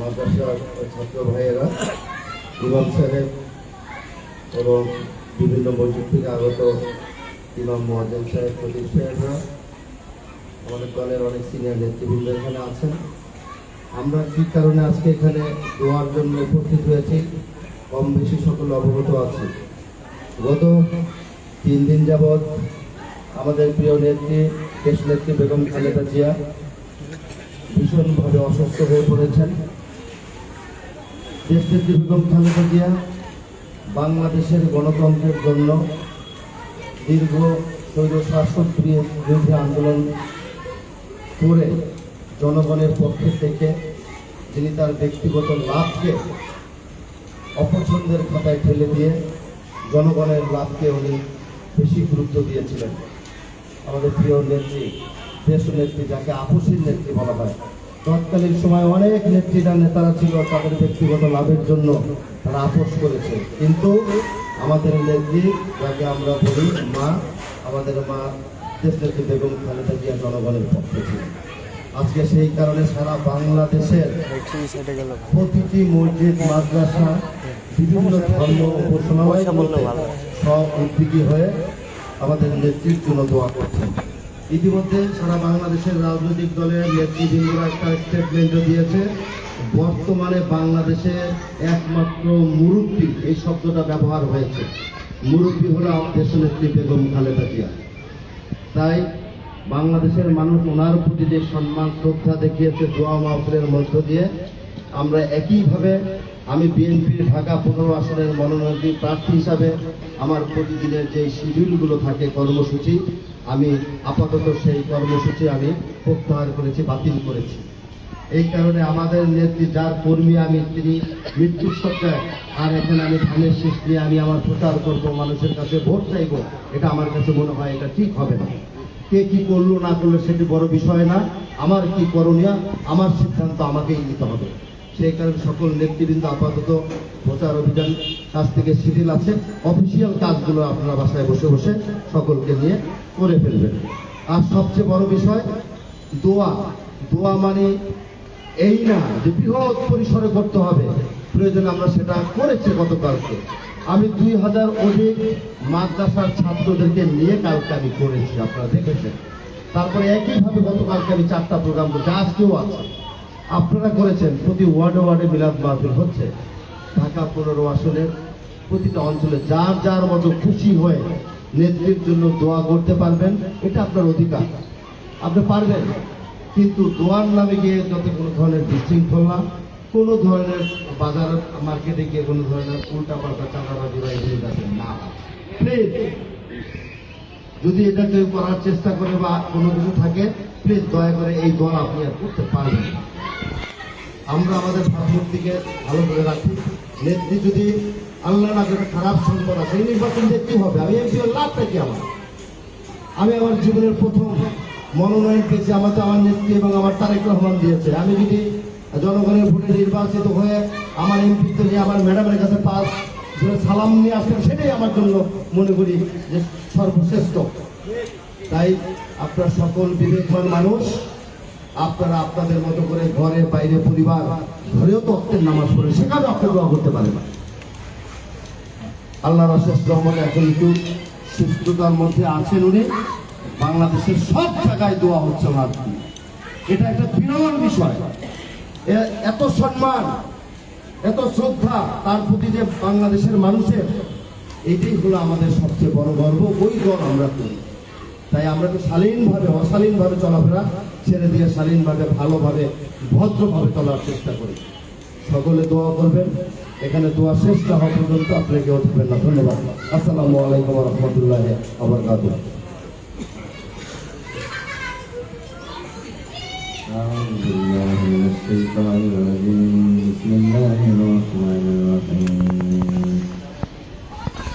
মাদ্রাসার ছাত্র ভাইয়েরা, ইমাম সাহেব এবং বিভিন্ন মসজিদ থেকে আগত ইমাম মোয়াজ্জেম সাহেব প্রদীপ সাহেবরা, আমাদের দলের অনেক সিনিয়র নেতৃবৃন্দ এখানে আছেন। আমরা কী কারণে আজকে এখানে দোয়ার জন্য উপস্থিত হয়েছি? কম বেশি সকল অবগত আছি। গত তিন দিন যাবৎ আমাদের প্রিয় নেত্রী, দেশ নেত্রী বেগম খালেদা জিয়া ভীষণভাবে অসুস্থ হয়ে পড়েছেন। দেশ নেত্রী বেগম খালেদা জিয়া বাংলাদেশের গণতন্ত্রের জন্য দীর্ঘ স্বৈর শাসক বিরোধী আন্দোলন করে জনগণের পক্ষে থেকে যিনি তার ব্যক্তিগত লাভকে অপছন্দের খাতায় ঠেলে দিয়ে জনগণের লাভকে উনি বেশি গুরুত্ব দিয়েছিলেন। আমাদের প্রিয় নেত্রী দেশ নেত্রী যাকে আপসীর নেত্রী বলা হয়। তৎকালীন সময় অনেক নেত্রীরা নেতারা ছিল তাদের ব্যক্তিগত লাভের জন্য তারা আপোষ করেছে। কিন্তু আমাদের নেত্রী যাকে আমরা বলি মা আমাদের মা দেশ নেত্রী বেগম খালেদা জিয়া জনগণের পক্ষে ছিলেন আজকে সেই কারণে সারা বাংলাদেশের প্রতিটি মসজিদ মাদ্রাসা বিভিন্ন ধর্ম উপাসনালয় সব উদ্যোগী হয়ে আমাদের নেতৃত্বের জন্য দোয়া করছেন। ইতিমধ্যে সারা বাংলাদেশের রাজনৈতিক দলের নেতৃবৃন্দরা একটা স্টেটমেন্টও দিয়েছে। বর্তমানে বাংলাদেশে একমাত্র মুরব্বী, এই শব্দটা ব্যবহার হয়েছে। মুরব্বী হলো দেশ নেত্রী বেগম খালেদা জিয়া। তাই বাংলাদেশের মানুষ ওনার প্রতি যে সম্মান, শ্রদ্ধা দেখিয়েছে, দোয়া মাহফিলের মধ্য দিয়ে, আমরা একইভাবে আমি বিএনপির ঢাকা পনেরো আসনের মনোনয়ন প্রার্থী হিসাবে আমার প্রতিদিনের যে শিডিউলগুলো থাকে, কর্মসূচি আমি আপাতত সেই কর্মসূচি আমি প্রত্যাহার করেছি, বাতিল করেছি। এই কারণে আমাদের নেত্রী, যার কর্মী আমি, তিনি মৃত্যুর সজ্জায় আর এখানে আমি ধানের শেষ দিয়ে আমি আমার প্রচার করব, মানুষের কাছে ভোট চাইব, এটা আমার কাছে মনে হয় এটা ঠিক হবে না। কে কি করল, না করল, সেটি বড় বিষয় না। আমার কি করণীয়, আমার সিদ্ধান্ত আমাকেই নিতে হবে। সেই কারণে সকল নেতৃবৃন্দ আপাতত প্রচার অভিযান কাজ থেকে শিথিল আছে। অফিসিয়াল কাজগুলো আপনারা বাসায় বসে বসে সকলকে নিয়ে করে ফেলবেন। আর সবচেয়ে বড় বিষয়, দোয়া। দোয়া মানে এই না যে বৃহৎ পরিসরে করতে হবে। প্রয়োজন আমরা সেটা করেছি গতকালকে। আমি দুই হাজার অধিক মাদ্রাসার ছাত্রদেরকে নিয়ে কালকে আমি করেছি, আপনারা দেখেছেন। তারপরে একইভাবে গতকালকে আমি চারটা প্রোগ্রাম করছি, আজকেও আছে। আপনারা করেছেন, প্রতি ওয়ার্ডে ওয়ার্ডে মিলাদ মাহফিল হচ্ছে। ঢাকা পনেরো আসনের প্রতিটা অঞ্চলে যার যার মতো খুশি হয়ে নেত্রীর জন্য দোয়া করতে পারবেন, এটা আপনার অধিকার। আপনি পারবেন, কিন্তু দোয়ার নামে গিয়ে যাতে কোনো ধরনের বিশৃঙ্খলা কোনো ধরনের বাজার মার্কেটে গিয়ে কোনো ধরনের উল্টা পাল্টা চাঁদাবাজি বা এগুলো যাতে না। প্লিজ, যদি এটা কেউ করার চেষ্টা করে বা কোনো কিছু থাকে, প্লিজ দয়া করে এই দল আপনি আর করতে পারবেন না। আমরা আমাদের ভাবমূর্তিকে ভালো করে রাখি। নেত্রী যদি আল্লাহ না করে খারাপ সম্পদ আছে এই নির্বাচন দেখতে হবে? আমি এমপি লাভটা কি আমার? আমি আমার জীবনের প্রথম মনোনয়ন পেয়েছি আমাকে আমার নেত্রী এবং আমার তারেক রহমান দিয়েছে। আমি যদি জনগণের ভোটে নির্বাচিত হয়ে আমার এমপিত্ব নিয়ে আমার ম্যাডামের কাছে পাস সালাম নিয়ে আসলাম সেটাই আমার জন্য মনে করি যে সর্বশ্রেষ্ঠ। তাই আপনার সকল বিবেকবান মানুষ আপনারা আপনাদের মতো করে ঘরে, বাইরে পরিবার ঘরেও তো অক্টের নামাজ পড়ে, সেখানেও আপনি দোয়া করতে পারেন আল্লাহ রসেস রহমান এখন একটু সুস্থতার মধ্যে আছেন উনি। বাংলাদেশের সব জায়গায় দোয়া হচ্ছে ওনার। এটা একটা বিরল বিষয়। এত সম্মান, এত শ্রদ্ধা তার প্রতি যে বাংলাদেশের মানুষের, এটাই হলো আমাদের সবচেয়ে বড় গর্ব, ওই দল আমরা করি। তাই আমরা তো শালীনভাবে অশালীনভাবে চলাফেরা ছেড়ে দিয়ে শালীনভাবে ভালোভাবে ভদ্রভাবে চলার চেষ্টা করি সকলে দোয়া করবেন এখানে দোয়া শেষ না হওয়া পর্যন্ত আপনি কেউ থাকবেন না ধন্যবাদ আসসালামু আলাইকুম রহমতুল্লাহ আবার أعوذ بالله من الشيطان الرجيم بسم الله الرحمن الرحيم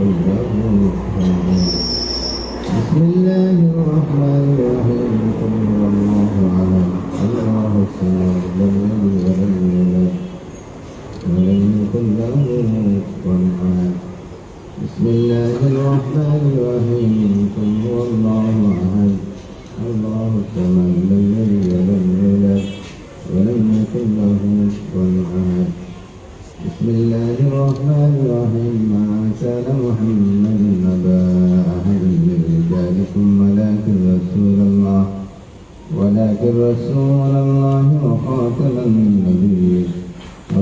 بسم الله الرحمن الرحيم قل هو الله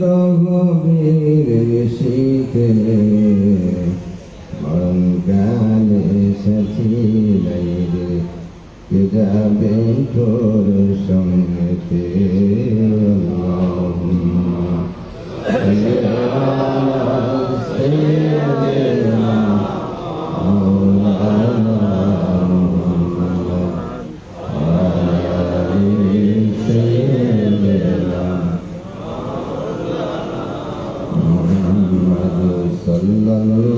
গভীর শীতে অঙ্গালে সাথিলাই রে কে যাবে তোর সঙ্গেতে Oh, la la la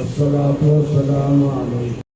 الصلاة والسلام عليكم.